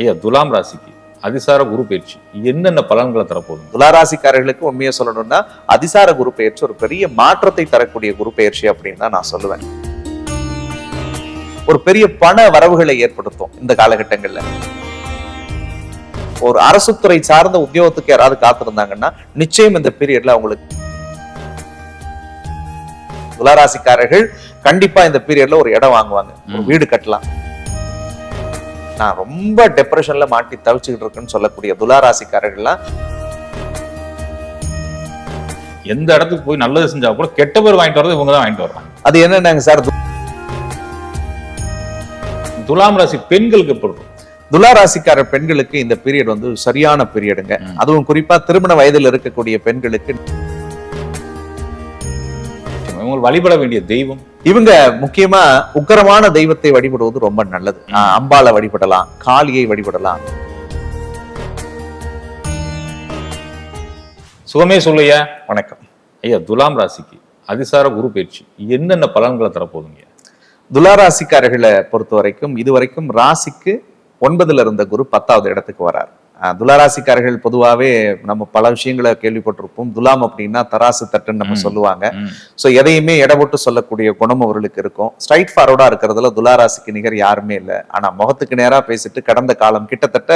ஐயா துலாம் ராசிக்கு அதிசார குரு பயிற்சி. என்னென்ன பலன்களை தரப்போகுது? துளாராசிக்காரர்களுக்கு உண்மையை சொல்லணும்னா அதிசார குரு பெயர்ச்சி ஒரு பெரிய மாற்றத்தை தரக்கூடிய குரு பெயர்ச்சி அப்படின்னு தான் நான் சொல்லுவேன். ஒரு பெரிய பண வரவுகளை ஏற்படுத்தும் இந்த காலகட்டங்கள்ல. ஒரு அரசு துறை சார்ந்த உத்தியோகத்துக்கு யாராவது காத்திருந்தாங்கன்னா நிச்சயம் இந்த பீரியட்ல அவங்களுக்கு துளாராசிக்காரர்கள் கண்டிப்பா இந்த பீரியட்ல ஒரு இடம் வாங்குவாங்க. ஒரு. வீடு கட்டலாம். நான் ரொம்ப டெப்ரெஷன்ல மாட்டி தவிச்சுக்கிட்டு இருக்குன்னு சொல்லக்கூடிய துளாராசிக்காரர்கள்லாம் எந்த இடத்துக்கு போய் நல்லது செஞ்சா கூட கெட்ட பேர் வாங்கிட்டு வரது இவங்க தான் வாங்கிட்டு வர்றாங்க. அது என்னன்னாங்க சார் துலாம் ராசி பெண்களுக்கு இருக்கும் துலா ராசிக்கார பெண்களுக்கு இந்த பீரியட் வந்து சரியான பீரியடுங்க. அதுவும் குறிப்பா திருமண வயதில் இருக்கக்கூடிய பெண்களுக்கு இவங்க வழிபட வேண்டிய தெய்வம். இவங்க முக்கியமா உக்கரமான தெய்வத்தை வழிபடுவது ரொம்ப நல்லது. அம்பாளை வழிபடலாம் காளியை வழிபடலாம். சுகமே சொல்லையா வணக்கம். ஐயா துலாம் ராசிக்கு அதிசார குரு பயிற்சி. என்னென்ன பலன்களை தரப்போகுதுங்க? துலா ராசிக்காரர்களை பொறுத்த வரைக்கும் இதுவரைக்கும் ராசிக்கு ஒன்பதுல இருந்த குரு பத்தாவது இடத்துக்கு வரார். ஆஹ் துலா ராசிக்காரர்கள் பொதுவாவே நம்ம பல விஷயங்களை கேள்விப்பட்டிருப்போம் துலாம் அப்படின்னா தராசு தட்டுன்னு நம்ம. சொல்லுவாங்க. ஸோ எதையுமே இடப்பட்டு சொல்லக்கூடிய குணம் அவர்களுக்கு இருக்கும் ஸ்ட்ரைட் ஃபார்வர்டா இருக்கிறதுல துளாராசிக்கு நிகர் யாருமே இல்லை ஆனா முகத்துக்கு நேரா பேசிட்டு கடந்த காலம் கிட்டத்தட்ட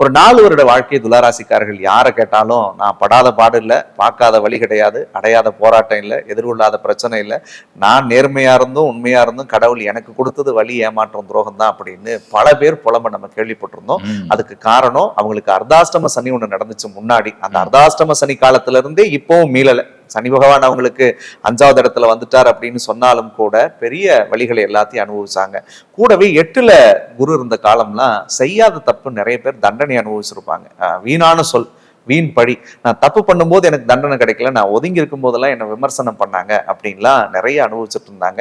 ஒரு நாலு வருட வாழ்க்கை துளாராசிக்காரர்கள் யாரை கேட்டாலும் நான் படாத பாடு இல்லை பார்க்காத வழி கிடையாது அடையாத போராட்டம் இல்லை எதிர்கொள்ளாத பிரச்சனை இல்லை நான் நேர்மையா இருந்தும் உண்மையா இருந்தும் கடவுள் எனக்கு கொடுத்தது வழி ஏமாற்றம் துரோகம் தான் அப்படின்னு பல பேர் புலம்ப நம்ம கேள்விப்பட்டிருந்தோம். அதுக்கு காரணம் அவங்களுக்கு அர்த்தாஷ்டம சனி ஒண்ணு நடந்துச்சு முன்னாடி. அந்த அர்த்தாஷ்டம சனி காலத்துல இருந்தே இப்போவும் மீளல. சனி பகவான் அவங்களுக்கு அஞ்சாவது இடத்துல வந்துட்டார் அப்படின்னு சொன்னாலும் கூட பெரிய வழிகளை எல்லாத்தையும் அனுபவிச்சாங்க. கூடவே எட்டுல குரு இருந்த காலம்லாம் செய்யாத தப்பு நிறைய பேர் தண்டனை அனுபவிச்சிருப்பாங்க. வீணான சொல். வீண் பழி. நான் தப்பு பண்ணும்போது எனக்கு தண்டனை கிடைக்கல. நான் ஒதுங்கி இருக்கும் போதெல்லாம் என்ன விமர்சனம் பண்ணாங்க அப்படின்லாம் நிறைய அனுபவிச்சுட்டு இருந்தாங்க.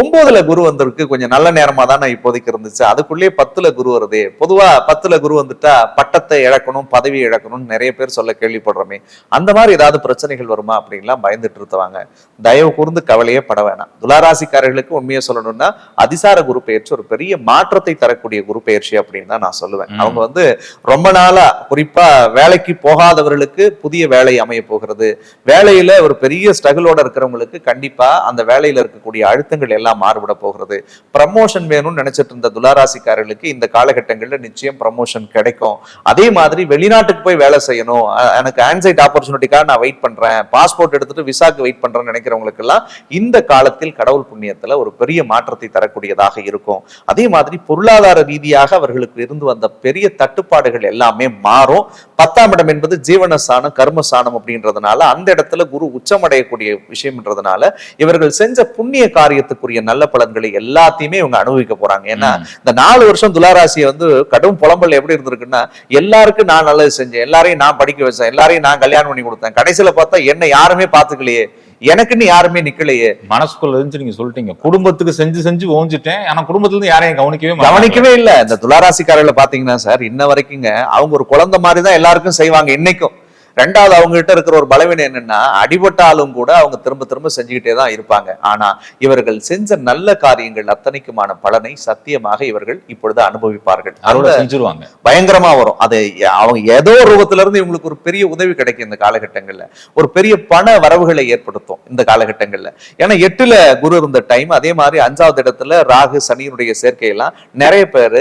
ஒன்பதுல குரு வந்திருக்கு. கொஞ்சம் நல்ல நேரமா தான் நான் இப்போதைக்கு இருந்துச்சு. அதுக்குள்ளேயே பத்துல குரு வருதே. பொதுவா பத்துல குரு வந்துட்டா பட்டத்தை இழக்கணும் பதவி இழக்கணும்னு நிறைய பேர் சொல்ல கேள்விப்படுறோமே. அந்த மாதிரி ஏதாவது பிரச்சனைகள் வருமா அப்படின்லாம் பயந்துட்டு இருந்தவாங்க தயவு கூர்ந்து கவலையே பட வேணாம். துளாராசிக்காரர்களுக்கு உண்மையை சொல்லணும்னா அதிசார குரு பெயர்ச்சி ஒரு பெரிய மாற்றத்தை தரக்கூடிய குரு பெயர்ச்சி அப்படின்னு தான் நான் சொல்லுவேன். அவங்க வந்து ரொம்ப நாளா குறிப்பா வேலைக்கு இல்லாதவர்களுக்கு புதிய வேலை அமைய போகிறது. வேலையில ஒரு பெரிய ஸ்ட்ரகிளோட இருக்கிறவங்களுக்கு கண்டிப்பா அந்த வேலையில இருக்கக்கூடிய அழுத்தங்கள் எல்லாம் மாறுபட போகிறது. ப்ரமோஷன் வேணும்னு நினைச்சிட்டு இருந்த துளாராசிக்காரர்களுக்கு இந்த காலகட்டங்களில் நிச்சயம் ப்ரமோஷன் கிடைக்கும். அதே மாதிரி வெளிநாட்டுக்கு போய் வேலை செய்யணும். எனக்கு ஆன்சைட் ஆப்பர்ச்சுனிட்டிக்காக நான் வெயிட் பண்றேன். பாஸ்போர்ட் எடுத்துட்டு விசாக்கு வெயிட் பண்றேன்னு நினைக்கிறவங்களுக்கு எல்லாம் இந்த காலத்தில் கடவுள் புண்ணியத்துல ஒரு பெரிய மாற்றத்தை தரக்கூடியதாக இருக்கும். அதே மாதிரி பொருளாதார ரீதியாக அவர்களுக்கு இருந்து வந்த பெரிய தட்டுப்பாடுகள் எல்லாமே மாறும். பத்தாம் இடம் என்பது ஜீவனஸ்தானம் கர்மஸ்தானம் அப்படின்றதுனால அந்த இடத்துல குரு உச்சமடையக்கூடிய விஷயம்ன்றதுனால இவர்கள் செஞ்ச புண்ணிய காரியத்துக்குரிய நல்ல பலன்களை எல்லாத்தையுமே இவங்க அனுபவிக்க போறாங்க. ஏன்னா. இந்த நாலு வருஷம் துளாராசியை வந்து கடும் புலம்பல் எப்படி இருந்திருக்குன்னா எல்லாருக்கும் நான் நல்லது செஞ்சேன் எல்லாரையும் நான் படிக்க வச்சேன் எல்லாரையும் நான் கல்யாணம் பண்ணி கொடுத்தேன். கடைசியில பார்த்தா என்ன யாருமே பாத்துக்கலையே எனக்குன்னு யாருமே நிக்கலையே. மனசுக்குள்ள இருந்து நீங்க சொல்லிட்டீங்க. குடும்பத்துக்கு செஞ்சு செஞ்சு ஓஞ்சிட்டேன். ஆனா குடும்பத்துல இருந்து யாரையும் கவனிக்கவே. கவனிக்கவே இல்ல. இந்த துளாராசிக்காரர்களை பாத்தீங்கன்னா சார் இன்ன வரைக்குங்க அவங்க ஒரு குழந்தை மாதிரி தான் எல்லாருக்கும் செய்வாங்க. இன்னைக்கும் ரெண்டாவது அவங்க கிட்ட இருக்கிற ஒரு பலவீனம் என்னன்னா அடிபட்டாலும் கூட அவங்க திரும்ப திரும்ப செஞ்சுக்கிட்டே தான் இருப்பாங்க. ஆனா இவர்கள் செஞ்ச நல்ல காரியங்கள் அத்தனைக்குமான பலனை சத்தியமாக இவர்கள் இப்பொழுது அனுபவிப்பார்கள். செஞ்சுருவாங்க. பயங்கரமா வரும். அது அவங்க ஏதோ ஒரு ரூபத்துல இருந்து இவங்களுக்கு ஒரு பெரிய உதவி கிடைக்கும் இந்த காலகட்டங்கள்ல. ஒரு பெரிய பண வரவுகளை ஏற்படுத்தும் இந்த காலகட்டங்கள்ல. ஏன்னா எட்டுல குரு இருந்த டைம் அதே மாதிரி அஞ்சாவது இடத்துல ராகு சனியினுடைய சேர்க்கையெல்லாம் நிறைய பேர்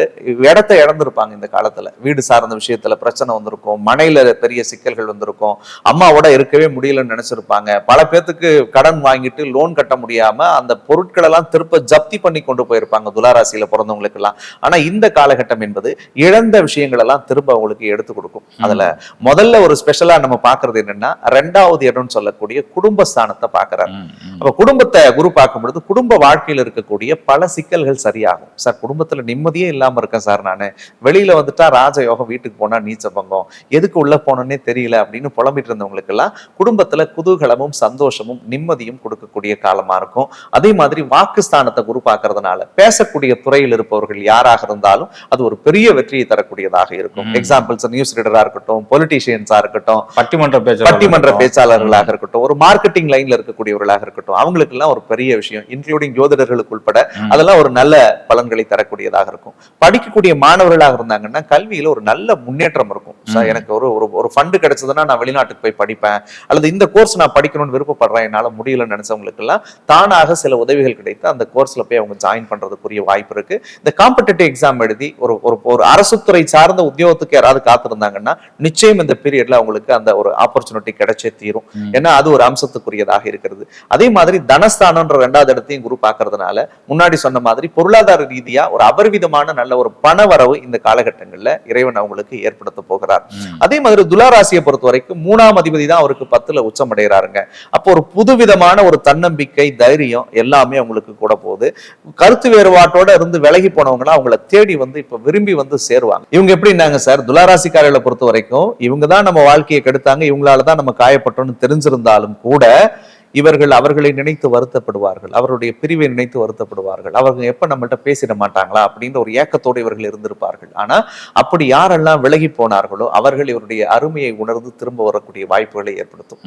இடத்தை இழந்திருப்பாங்க இந்த காலத்துல. வீடு சார்ந்த விஷயத்துல பிரச்சனை வந்திருக்கும் மனையில பெரிய சிக்கல்கள் வந்திருக்கும். அம்மாவோட இருக்கவே முடியலன்னு நினைச்சிருப்பாங்க. பல பேர்த்துக்கு கடன் வாங்கிட்டு லோன் கட்ட முடியாம அந்த பொருட்கள் எல்லாம் திருப்ப ஜப்தி பண்ணி கொண்டு போயிருப்பாங்க துளாராசியில பிறந்தவங்களுக்கு எல்லாம் ஆனா இந்த காலகட்டம் என்பது இழந்த விஷயங்கள் எல்லாம் திரும்ப அவங்களுக்கு எடுத்து கொடுக்கும். அதுல முதல்ல ஒரு ஸ்பெஷலா நம்ம பாக்குறது என்னன்னா ரெண்டாவது இடம்னு சொல்லக்கூடிய குடும்பஸ்தானத்தை பாக்குறாரு ம், ம். அப்ப குடும்பத்தை குரு பார்க்கும் பொழுது குடும்ப வாழ்க்கையில் இருக்கக்கூடிய பல சிக்கல்கள் சரியாகும். சார் குடும்பத்துல நிம்மதியே இல்லாம இருக்கேன் சார் நானு. வெளியில வந்துட்டா ராஜயோகம் வீட்டுக்கு போனா நீச்ச பங்கம். எதுக்கு உள்ள போனோன்னே தெரியல அப்படின்னு அப்படின்னு புலம்பிட்டு இருந்தவங்களுக்கு எல்லாம் குடும்பத்துல குதூகலமும் சந்தோஷமும் நிம்மதியும் கொடுக்கக்கூடிய காலமா இருக்கும் அதே மாதிரி வாக்குஸ்தானத்தை குரு பார்க்கறதுனால பேசக்கூடிய துறையில் இருப்பவர்கள் யாராக இருந்தாலும் அது ஒரு பெரிய வெற்றியை தரக்கூடியதாக இருக்கும். எக்ஸாம்பிள்ஸ் நியூஸ் ரீடரா இருக்கட்டும் பொலிட்டீஷியன்ஸா இருக்கட்டும் பட்டிமன்ற பட்டிமன்ற பேச்சாளர்களாக இருக்கட்டும் ஒரு மார்க்கெட்டிங் லைன்ல இருக்கக்கூடியவர்களாக இருக்கட்டும் அவங்களுக்கு எல்லாம் ஒரு பெரிய விஷயம் இன்க்ளூடிங் ஜோதிடர்களுக்கு உட்பட. அதெல்லாம் ஒரு நல்ல பலன்களை தரக்கூடியதாக இருக்கும் படிக்கக்கூடிய மாணவர்களாக இருந்தாங்கன்னா கல்வியில ஒரு நல்ல முன்னேற்றம் இருக்கும். எனக்கு ஒரு ஒரு ஃபண்டு கிடைச்சதுன்னா நான் வெளிநாட்டுக்கு போய் படிப்பேன். அல்லது இந்த கோர்ஸ் நான் படிக்கணும்னு விருப்பப்படுறேன் என்னால முடியலன்னு நினைச்சவங்களுக்கு எல்லாம் தானாக சில உதவிகள் கிடைத்து அந்த கோர்ஸ்ல போய் அவங்க ஜாயின் பண்றதுக்குரிய வாய்ப்பு இருக்கு. இந்த காம்படிட்டிவ் எக்ஸாம் எழுதி ஒரு ஒரு ஒரு அரசு துறை சார்ந்த உத்தியோகத்துக்கு யாராவது காத்திருந்தாங்கன்னா நிச்சயம் இந்த பீரியட்ல அவங்களுக்கு அந்த ஒரு ஆப்பர்ச்சுனிட்டி கிடைச்சே தீரும். ஏன்னா அது ஒரு அம்சத்துக்குரியதாக இருக்கிறது. அதே மாதிரி தனஸ்தானம்ன்ற ரெண்டாவது இடத்தையும் குரு பார்க்கறதுனால முன்னாடி சொன்ன மாதிரி பொருளாதார ரீதியா ஒரு அபரிவிதமான நல்ல ஒரு பணவரவு இந்த காலகட்டங்கள்ல இறைவன் அவங்களுக்கு ஏற்படுத்த போகிறார். அதே மாதிரி துலாராசியை பொறுத்த வரைக்கும் மூணாம் அதிபதி தான் அவருக்கு பத்துல உச்சம் அடைகிறாருங்க அப்போ ஒரு புதுவிதமான ஒரு தன்னம்பிக்கை தைரியம் எல்லாமே அவங்களுக்கு கூட போகுது. கருத்து வேறுபாட்டோட இருந்து விலகி போனவங்களா அவங்கள தேடி வந்து இப்ப விரும்பி வந்து சேருவாங்க. இவங்க எப்படின்னாங்க சார்? துளாராசிக்காரர்களை பொறுத்த வரைக்கும் இவங்க தான் நம்ம வாழ்க்கையை கெடுத்தாங்க. இவங்களால தான் நம்ம காயப்பட்டோம்னு தெரிஞ்சிருந்தாலும் கூட இவர்கள் அவர்களை நினைத்து வருத்தப்படுவார்கள். அவருடைய பிரிவை நினைத்து வருத்தப்படுவார்கள். அவங்க எப்ப நம்மள்ட்ட பேசிட மாட்டாங்களா? அப்படின்ற ஒரு ஏக்கத்தோடு இவர்கள் இருந்திருப்பார்கள். ஆனா அப்படி யாரெல்லாம் விலகி போனார்களோ அவர்கள் இவருடைய அருமையை உணர்ந்து திரும்ப வரக்கூடிய வாய்ப்புகளை ஏற்படுத்தும்.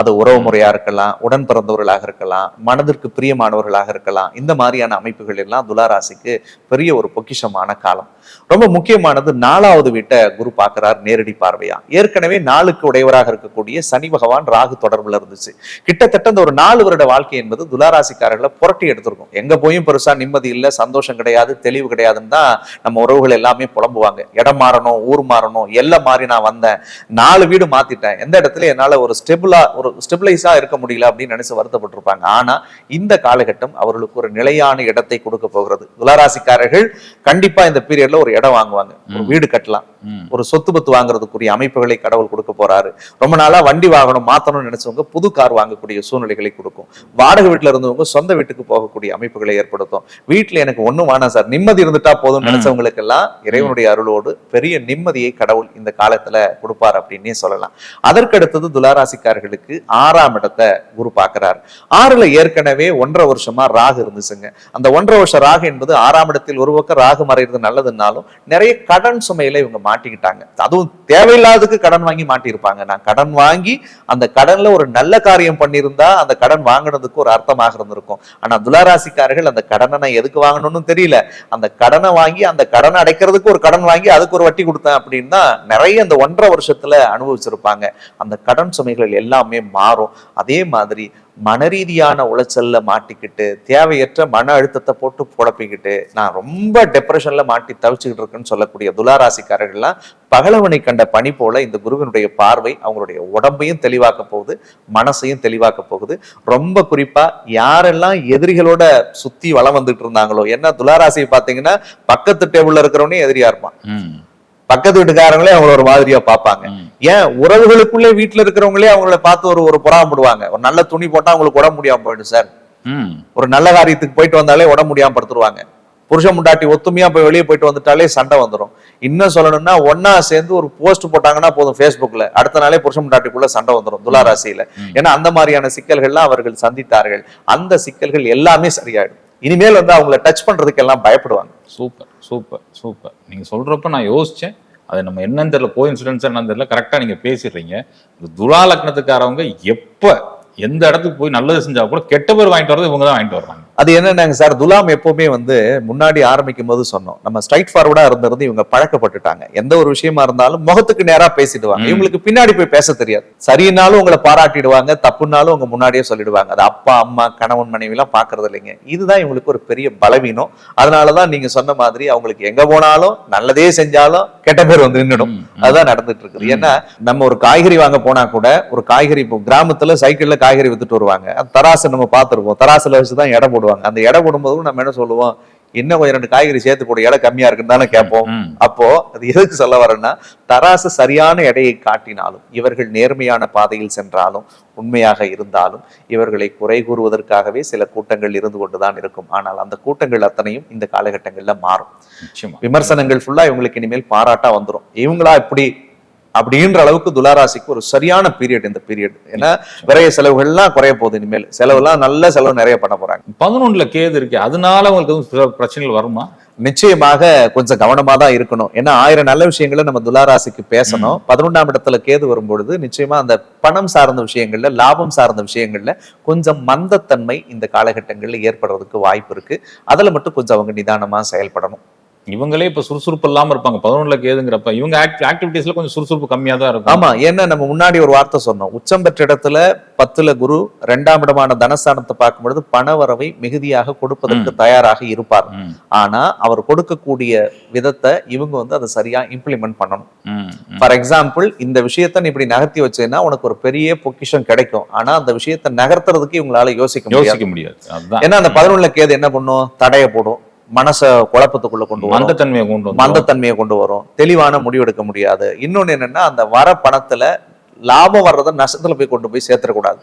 அது உறவு முறையா இருக்கலாம் உடன் பிறந்தவர்களாக இருக்கலாம் மனதிற்கு பிரியமானவர்களாக இருக்கலாம். இந்த மாதிரியான அமைப்புகள் எல்லாம் துலாராசிக்கு பெரிய ஒரு பொக்கிஷமான காலம். ரொம்ப முக்கியமானது நாலாவது வீட்டை குரு பார்க்கிறார் நேரடி பார்வையா. ஏற்கனவே நாளுக்கு உடையவராக இருக்கக்கூடிய சனி பகவான் ராகு தொடர்புல இருந்துச்சு. கிட்டத்தட்ட இந்த ஒரு நாலு வருட வாழ்க்கை என்பது துலாராசிக்காரர்களை புரட்டி எடுத்திருக்கும். எங்க போயும் பெருசா நிம்மதி இல்ல சந்தோஷம் கிடையாது தெளிவு கிடையாதுன்னு தான் நம்ம உறவுகள் எல்லாமே புலம்புவாங்க. இடம் மாறணும் ஊர் மாறணும் எல்லாம் மாறி நான் வந்தேன் நாலு வீடு மாத்திட்டேன். எந்த இடத்துல என்னால ஒரு ஸ்டெபிளா ஒரு ஸ்டெபிளைஸா இருக்க முடியல அப்படின்னு நினைச்சு வருத்தப்பட்டிருப்பாங்க. ஆனா இந்த காலகட்டம் அவர்களுக்கு ஒரு நிலையான இடத்தை கொடுக்க போகிறது. துளாராசிக்காரர்கள் கண்டிப்பா இந்த பீரியட்ல ஒரு இடம் வாங்குவாங்க. ஒரு. வீடு கட்டலாம். ஒரு சொத்து பத்து வாங்குறதுக்குரிய அமைப்புகளை கடவுள் கொடுக்க போறாரு. ரொம்ப நாளா வண்டி வாங்கணும் மாத்தணும்னு நினைச்சவங்க புது கார் வாங்கக்கூடிய சூழ்நிலைகளை கொடுக்கும். வாடகை வீட்டுல இருந்தவங்க சொந்த வீட்டுக்கு போகக்கூடிய அமைப்புகளை ஏற்படுத்தும். வீட்டுல எனக்கு ஒண்ணும் வேணாம் சார். நிம்மதி இருந்துட்டா போதும்னு ம். நினைச்சவங்களுக்கு எல்லாம் இறைவனுடைய அருளோடு பெரிய நிம்மதியை கடவுள் இந்த காலத்துல கொடுப்பார் அப்படின்னே சொல்லலாம். அதற்கடுத்தது துளாராசிக்காரர்களுக்கு ஆறாம் இடத்தை குரு பார்க்கிறார். ஆறுல ஏற்கனவே ஒன்றரை வருஷமா ராகு இருந்துச்சுங்க. அந்த ஒன்றரை வருஷம் ராகு என்பது ஆறாம் இடத்தில் ஒரு பக்கம் ராகு மறைகிறது நல்லதுன்னாலும் நிறைய கடன் சுமையில இவங்க மாட்டிக்கிட்டாங்க. அதுவும் தேவையில்லாததுக்கு கடன் வாங்கி மாட்டியிருப்பாங்க. நான் கடன் வாங்கி அந்த கடன்ல ஒரு நல்ல காரியம் இருந்தா அந்த கடன் வாங்கினதுக்கு ஒரு அர்த்தமாக இருந்திருக்கும். ஆனா துளாராசிக்காரர்கள் அந்த கடனை நான் எதுக்கு வாங்கணும்னு தெரியல. அந்த கடனை வாங்கி அந்த கடனை அடைக்கிறதுக்கு ஒரு கடன் வாங்கி அதுக்கு ஒரு வட்டி கொடுத்தேன் அப்படின்னா நிறைய அந்த ஒன்றரை வருஷத்துல அனுபவிச்சிருப்பாங்க. அந்த கடன் சுமைகள் எல்லாமே மாறும். அதே மாதிரி மனரீதியான உளைச்சல்ல மாட்டிக்கிட்டு தேவையற்ற மன அழுத்தத்தை போட்டு புடப்பிக்கிட்டு நான் ரொம்ப டெப்ரெஷன்ல மாட்டி தவிச்சுக்கிட்டு இருக்கேன்னு சொல்லக்கூடிய துளாராசிக்காரர்கள்லாம் பகலவனை கண்ட பணி போல இந்த குருவினுடைய பார்வை அவங்களுடைய உடம்பையும் தெளிவாக்க போகுது மனசையும் தெளிவாக்க போகுது. ரொம்ப குறிப்பா யாரெல்லாம் எதிரிகளோட சுத்தி வளம் வந்துட்டு இருந்தாங்களோ ஏன்னா துளாராசியை பாத்தீங்கன்னா பக்கத்து டேபிள்ல இருக்கிறவனே எதிரியா இருப்பான். பக்கத்து வீட்டுக்காரங்களே அவங்கள ஒரு மாதிரியா பார்ப்பாங்க. ஏன்? உறவுகளுக்குள்ளே வீட்டுல இருக்கிறவங்களே அவங்கள பார்த்து ஒரு ஒரு புறாமப்படுவாங்க ஒரு நல்ல துணி போட்டா அவங்களுக்கு உடம்பு முடியாம போயிடும் சார். ஒரு நல்ல காரியத்துக்கு போயிட்டு வந்தாலே உடம்பு முடியாம படுத்துருவாங்க. புருஷன் முண்டாட்டி ஒத்துமையா போய் வெளியே போயிட்டு வந்துட்டாலே சண்டை வந்துடும் இன்னும் சொல்லணும்னா ஒன்னா சேர்ந்து ஒரு போஸ்ட் போட்டாங்கன்னா போதும் Facebookல. அடுத்த நாளே புருஷன் முண்டாட்டிக்குள்ள சண்டை வந்துடும் துளாராசியில. ஏன்னா அந்த மாதிரியான சிக்கல்கள்லாம் அவர்கள் சந்தித்தார்கள். அந்த சிக்கல்கள் எல்லாமே சரியாயிடும். இனிமேல் வந்து அவங்கள டச் பண்றதுக்கு எல்லாம் பயப்படுவாங்க. சூப்பர். Super super. நீங்கள் சொல்கிறப்ப நான் யோசித்தேன் அது நம்ம என்னன்னு தெரியல கோ இன்சிடென்ஸ் என்னன்னு தெரியல கரெக்டாக நீங்கள் பேசிடுறீங்க. இந்த துலா லக்னத்துக்காரவங்க எப்போ எந்த இடத்துக்கு போய் நல்லது செஞ்சால் கூட கெட்ட பேர் வாங்கிட்டு வரது இவங்க தான் வாங்கிட்டு வர்றாங்க அது என்னன்னாங்க சார் துலாம் எப்பவுமே வந்து முன்னாடி ஆரம்பிக்கும் போது சொன்னோம். நம்ம ஸ்ட்ரைட் ஃபார்வர்டா இருந்திருந்து இவங்க பழக்கப்பட்டுட்டாங்க. எந்த ஒரு விஷயமா இருந்தாலும் முகத்துக்கு நேரா பேசிடுவாங்க. இவங்களுக்கு பின்னாடி போய் பேச தெரியாது. சரினாலும் உங்களை பாராட்டிடுவாங்க தப்புனாலும் உங்க முன்னாடியே சொல்லிடுவாங்க. அது அப்பா அம்மா கணவன் மனைவி எல்லாம் பாக்குறது இல்லைங்க. இதுதான் இவங்களுக்கு ஒரு பெரிய பலவீனம். அதனாலதான் நீங்க சொன்ன மாதிரி அவங்களுக்கு எங்க போனாலும் நல்லதே செஞ்சாலும் கெட்ட பேர் வந்து நின்னுடும். ம், ம். அதுதான் நடந்துட்டு இருக்குது. ஏன்னா நம்ம ஒரு காய்கறி வாங்க போனா கூட ஒரு காய்கறி இப்போ கிராமத்துல சைக்கிள்ல காய்கறி வித்துட்டு வருவாங்க. தராசு நம்ம பார்த்திருப்போம் தராசுல வச்சுதான் எடை போடுவாங்க. அந்த எடை போடும்போது நம்ம என்ன சொல்லுவோம்? இன்னும் கொஞ்சம் ரெண்டு காய்கறி சேர்த்து போடு எடை கம்மியா இருக்குன்னு தானே கேட்போம். அப்போ அது எதுக்கு சொல்ல வரேன்னா தராசு சரியான எடையை காட்டினாலும் இவர்கள் நேர்மையான பாதையில் சென்றாலும் உண்மையாக இருந்தாலும் இவர்களை குறை கூறுவதற்காகவே சில கூட்டங்கள் இருந்து கொண்டுதான் இருக்கும். ஆனால் அந்த கூட்டங்கள் அத்தனையும் இந்த காலகட்டங்கள்ல மாறும். விமர்சனங்கள் ஃபுல்லா இவங்களுக்கு இனிமேல் பாராட்டா வந்துரும். இவங்களா இப்படி அப்படின்ற அளவுக்கு துளாராசிக்கு ஒரு சரியான பீரியட் இந்த பீரியட் ஏன்னா விரைய செலவுகள்லாம் குறைய போகுது இனிமேல். செலவுலாம் நல்ல செலவு நிறைய பண்ண போறாங்க. பதினொன்றுல கேது இருக்கு. அதனால உங்களுக்கு எதுவும் பிரச்சனைகள் வருமா? நிச்சயமாக கொஞ்சம் கவனமா தான் இருக்கணும். ஏன்னா ஆயிரம் நல்ல விஷயங்களை நம்ம துளாராசிக்கு பேசணும். பதினொன்றாம் இடத்துல கேது வரும்பொழுது நிச்சயமா அந்த பணம் சார்ந்த விஷயங்கள்ல லாபம் சார்ந்த விஷயங்கள்ல கொஞ்சம் மந்தத்தன்மை இந்த காலகட்டங்கள்ல ஏற்படுறதுக்கு வாய்ப்பு இருக்கு. அதுல மட்டும் கொஞ்சம் அவங்க நிதானமா செயல்படணும். இவங்களே இப்ப சுறுசுறுப்பு இல்லாம இருப்பாங்க. பதினொன்றுல கேதுங்கிறப்ப இவங்க ஆக்டிவிட்டிஸ்ல கொஞ்சம் சுறுசுறுப்பு கம்மியா தான் இருக்கும். ஆமா. ஏன்னா நம்ம முன்னாடி ஒரு வார்த்தை சொன்னோம். உச்சம் பெற்ற இடத்துல பத்துல குரு இரண்டாம் இடமான தனஸ்தானத்தை பார்க்கும் பொழுது பண வரவை மிகுதியாக கொடுப்பதற்கு தயாராக இருப்பார். ஆனா அவர் கொடுக்கக்கூடிய விதத்தை இவங்க வந்து அதை சரியா இம்ப்ளிமெண்ட் பண்ணணும். ஃபார் எக்ஸாம்பிள் இந்த விஷயத்த நீ இப்படி நகர்த்தி வச்சேன்னா உனக்கு ஒரு பெரிய பொக்கிஷம் கிடைக்கும். ஆனா அந்த விஷயத்தை நகர்த்துறதுக்கு இவங்களால யோசிக்க முடியாது. யோசிக்க முடியாது. ஏன்னா அந்த பதினொன்னுல கேது என்ன பண்ணும்? தடைய போடும். மனச குழப்பத்துக்குள்ள கொண்டு வரும். மந்தத்தன்மையை கொண்டு மந்தத்தன்மையை கொண்டு வரும். தெளிவான முடிவெடுக்க முடியாது. இன்னொன்னு என்னன்னா அந்த வர பணத்துல லாபம் வர்றதை நஷ்டத்துல போய் கொண்டு போய் சேர்த்துடக்கூடாது.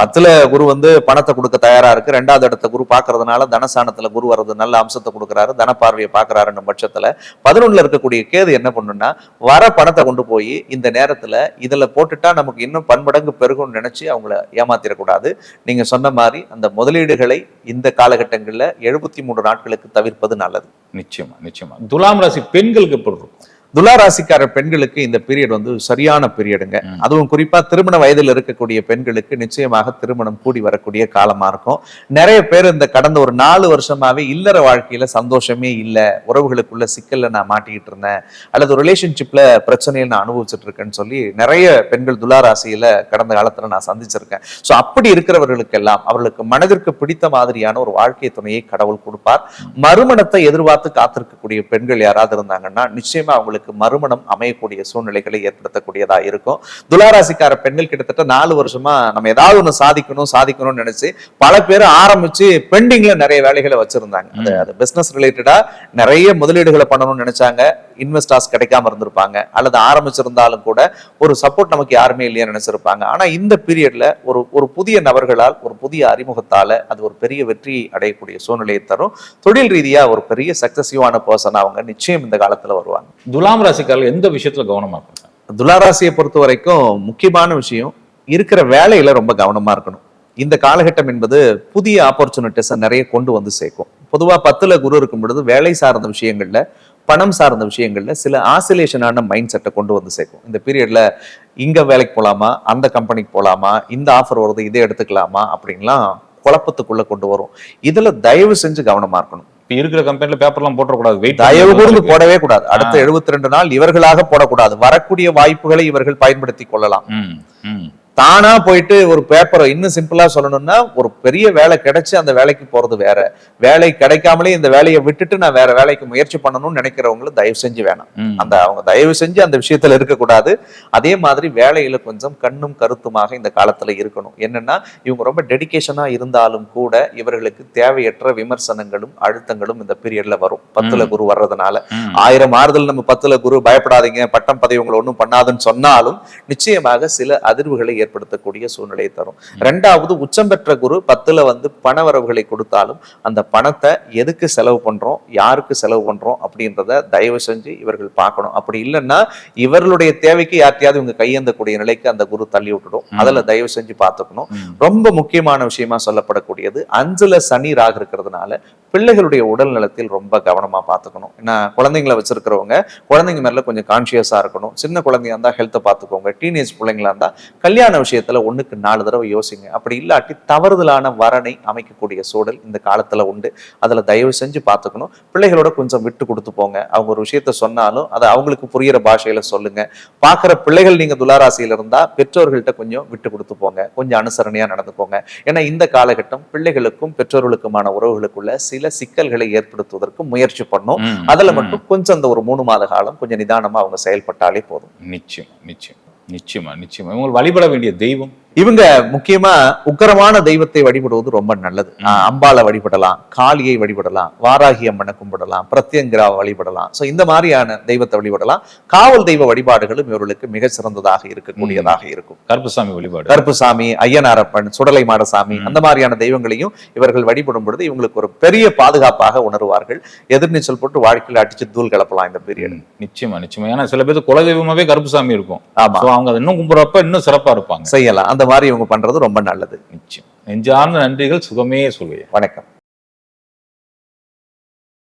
பத்துல குரு வந்து பணத்தை கொடுக்க தயாரா இருக்கு. ரெண்டாவது இடத்த குரு பாக்குறதுனால தனஸ்தானத்துல குரு வர்றது நல்ல அம்சத்தை கொடுக்குறாரு தன பார்வையை பாக்குறாருன்ற பட்சத்துல பதினொன்னுல இருக்கக்கூடிய கேது என்ன பண்ணுன்னா வர பணத்தை கொண்டு போய் இந்த நேரத்துல இதுல போட்டுட்டா நமக்கு இன்னும் பன்மடங்கு பெருகும்னு நினைச்சு அவங்கள ஏமாத்திடக்கூடாது நீங்க சொன்ன மாதிரி அந்த முதலீடுகளை இந்த காலகட்டங்கள்ல எழுபத்தி மூன்று நாட்களுக்கு தவிர்ப்பது நல்லது. நிச்சயமா நிச்சயமா. துலாம் ராசி பெண்களுக்கு எப்படி இருக்கும்? துலா ராசிக்கார பெண்களுக்கு இந்த பீரியட் வந்து சரியான பீரியடுங்க. அதுவும் குறிப்பா திருமண வயதில் இருக்கக்கூடிய பெண்களுக்கு நிச்சயமாக திருமணம் கூடி வரக்கூடிய காலமா இருக்கும். நிறைய பேர் இந்த கடந்த ஒரு நாலு வருஷமாவே இல்லற வாழ்க்கையில சந்தோஷமே இல்ல. உறவுகளுக்குள்ள சிக்கல்ல நான் மாட்டிக்கிட்டு இருந்தேன். அல்லது ரிலேஷன்ஷிப்ல பிரச்சனையை நான் அனுபவிச்சுட்டு இருக்கேன்னு சொல்லி நிறைய பெண்கள் துலா ராசியில கடந்த காலத்துல நான் சந்திச்சிருக்கேன். சோ அப்படி இருக்கிறவர்களுக்கெல்லாம் அவர்களுக்கு மனதிற்கு பிடித்த மாதிரியான ஒரு வாழ்க்கை துணையை கடவுள் கொடுப்பார். மறுமணத்தை எதிர்பார்த்து காத்திருக்கக்கூடிய பெண்கள் யாராவது இருந்தாங்கன்னா நிச்சயமா அவங்களுக்கு மறுமணம் அமையக்கூடிய சூழ்நிலைகளை ஏற்படுத்தக்கூடியதா இருக்கும். துளாராசிக்கார பெண்கள் கிட்டத்தட்ட நாலு வருஷமா நம்ம ஏதாவது ஒண்ணு சாதிக்கணும் சாதிக்கணும்னு நினைச்சு பல பேர் ஆரம்பிச்சு பெண்டிங்ல நிறைய வேலைகளை வச்சிருந்தாங்க. அது பிசினஸ் ரிலேட்டடா நிறைய முதலீடுகளை பண்ணணும்னு நினைச்சாங்க. இன்வெஸ்டர்ஸ் கிடைக்காம இருந்திருப்பாங்க அல்லது ஆரம்பிச்சிருந்தாலும் கூட ஒரு சப்போர்ட் நமக்கு யாருமே இல்லையா நினைச்சிருப்பாங்க. ஆனா இந்த பீரியட்ல ஒரு ஒரு புதிய நபர்களால் ஒரு புதிய அறிமுகத்தால அது ஒரு பெரிய வெற்றி அடையக்கூடிய சூழ்நிலையை தரும். தொழில் ரீதியா ஒரு பெரிய சக்சசிவான பர்சன் அவங்க நிச்சயம் இந்த காலத்துல வருவாங்க. துலாம் ராசிக்காரர்கள் எந்த விஷயத்துல கவனமா இருப்பாங்க துளாராசியை பொறுத்த வரைக்கும் முக்கியமான விஷயம் இருக்கிற வேலையில ரொம்ப கவனமா இருக்கணும். இந்த காலகட்டம் என்பது புதிய ஆப்பர்ச்சுனிட்டிஸை நிறைய கொண்டு வந்து சேர்க்கும். பொதுவா பத்துல குரு இருக்கும் பொழுது வேலை சார்ந்த விஷயங்கள்ல பணம் சார்ந்த விஷயங்கள்ல சில ஆசிலேஷனான மைண்ட் செட்டை கொண்டு வந்து சேர்க்கும். இந்த பீரியட்ல இங்க வேலைக்கு போலாமா? அந்த கம்பெனிக்கு போலாமா? இந்த ஆஃபர் வருது இதை எடுத்துக்கலாமா? அப்படின்லாம் குழப்பத்துக்குள்ள கொண்டு வரும். இதுல தயவு செஞ்சு கவனமா இருக்கணும். இப்ப இருக்கிற கம்பெனில பேப்பர்லாம் போட்டக்கூடாது வெயிட் தயவு கூர்ந்து போடவே கூடாது. அடுத்த எழுபத்தி ரெண்டு நாள் இவர்களாக போடக்கூடாது. வரக்கூடிய வாய்ப்புகளை இவர்கள் பயன்படுத்தி கொள்ளலாம். தானா போயிட்டு ஒரு பேப்பரை இன்னும் சிம்பிளா சொல்லணும்னா ஒரு பெரிய வேலை கிடைச்சு அந்த வேலைக்கு போறது வேற வேலை கிடைக்காமலே இந்த வேலையை விட்டுட்டு நான் வேற வேலைக்கு முயற்சி பண்ணணும்னு நினைக்கிறவங்களும் தயவு செஞ்சு வேணாம். அந்த அவங்க தயவு செஞ்சு அந்த விஷயத்துல இருக்கக்கூடாது அதே மாதிரி வேலையில கொஞ்சம் கண்ணும் கருத்துமாக இந்த காலத்துல இருக்கணும் என்னன்னா இவங்க ரொம்ப டெடிகேஷனா இருந்தாலும் கூட இவர்களுக்கு தேவையற்ற விமர்சனங்களும் அழுத்தங்களும் இந்த பீரியட்ல வரும் பத்துல. குரு வர்றதுனால. ஆயிரம் ஆறுதல் நம்ம பத்துல குரு பயப்படாதீங்க பட்டம் பதவி உங்களை ஒண்ணும் பண்ணாதுன்னு சொன்னாலும் நிச்சயமாக சில அதிர்வுகளை ஏற்படுத்தக்கூடிய சூழ்நிலையை தரும். ரெண்டாவது உச்சம் பெற்ற குரு பத்துல வந்து பண வரவுகளை கொடுத்தாலும் அந்த பணத்தை எதுக்கு செலவு பண்றோம் யாருக்கு செலவு பண்றோம் அப்படின்றத தயவு செஞ்சு இவர்கள் பார்க்கணும். அப்படி இல்லைன்னா இவர்களுடைய தேவைக்கு யார்ட்டையாவது இவங்க கையேந்தக்கூடிய நிலைக்கு அந்த குரு தள்ளி விட்டுடும். அதுல தயவு செஞ்சு பார்த்துக்கணும். ரொம்ப முக்கியமான விஷயமா சொல்லப்படக்கூடியது அஞ்சுல சனி ராகு இருக்கிறதுனால பிள்ளைகளுடைய உடல் நலத்தில் ரொம்ப கவனமாக பார்த்துக்கணும். ஏன்னா குழந்தைங்களை வச்சிருக்கிறவங்க குழந்தைங்க மேல கொஞ்சம் கான்ஷியஸாக இருக்கணும். சின்ன குழந்தையா இருந்தால் ஹெல்த்தை பார்த்துக்கோங்க. டீனேஜ் பிள்ளைங்களா இருந்தால் கல்யாண விஷயத்தில் ஒன்றுக்கு நாலு தடவை யோசிங்க. அப்படி இல்லாட்டி தவறுதலான வரனை அமைக்கக்கூடிய சூழல் இந்த காலத்தில் உண்டு. அதில் தயவு செஞ்சு பார்த்துக்கணும். பிள்ளைகளோட கொஞ்சம் விட்டு கொடுத்து போங்க. அவங்க ஒரு விஷயத்த சொன்னாலும் அதை அவங்களுக்கு புரியிற பாஷையில் சொல்லுங்க. பார்க்குற பிள்ளைகள் நீங்கள் துளாராசியில் இருந்தால் பெற்றோர்கள்ட்ட கொஞ்சம் விட்டு கொடுத்து போங்க. கொஞ்சம் அனுசரணையாக நடந்துக்கோங்க. ஏன்னா இந்த காலகட்டம் பிள்ளைகளுக்கும் பெற்றோர்களுக்குமான உறவுகளுக்குள்ள சில சிக்கல்களை ஏற்படுத்துவதற்கு முயற்சி பண்ணும். அதுல. மட்டும் கொஞ்சம் அந்த ஒரு மூணு மாத காலம் கொஞ்சம் நிதானமா அவங்க செயல்பட்டாலே போதும். நிச்சயம் நிச்சயம். நிச்சயமா நிச்சயமா. இவங்க வழிபட வேண்டிய தெய்வம். இவங்க முக்கியமா உக்கரமான தெய்வத்தை வழிபடுவது ரொம்ப நல்லது. ஆஹ் அம்பாளை வழிபடலாம் காளியை வழிபடலாம் வாராகி அம்மனை கும்பிடலாம் பிரத்யங்கிராவை வழிபடலாம். சோ இந்த மாதிரியான தெய்வத்தை வழிபடலாம். காவல் தெய்வ வழிபாடுகளும் இவர்களுக்கு மிக சிறந்ததாக இருக்கக்கூடியதாக இருக்கும். கருப்புசாமி வழிபாடு. கருப்புசாமி ஐயனாரப்பன் சுடலை மாடசாமி அந்த மாதிரியான தெய்வங்களையும் இவர்கள் வழிபடும் பொழுது இவங்களுக்கு ஒரு பெரிய பாதுகாப்பாக உணர்வார்கள். எதிர்நீச்சல் போட்டு வாழ்க்கையில அடிச்சு தூள் கிளப்பலாம் இந்த பீரியட் நிச்சயமா நிச்சயமா. ஏன்னா சில பேருக்கு குலதெய்வமாவே கருப்புசாமி இருக்கும். ஆமா. அவங்க இன்னும் கும்பிடுறப்ப இன்னும் சிறப்பா இருப்பாங்க. செய்யலாம். அந்த மாதிரி இவங்க பண்றது ரொம்ப நல்லது. நிச்சயம். நெஞ்சார்ந்த நன்றிகள் சுகமே சொல்லுவேன் வணக்கம்.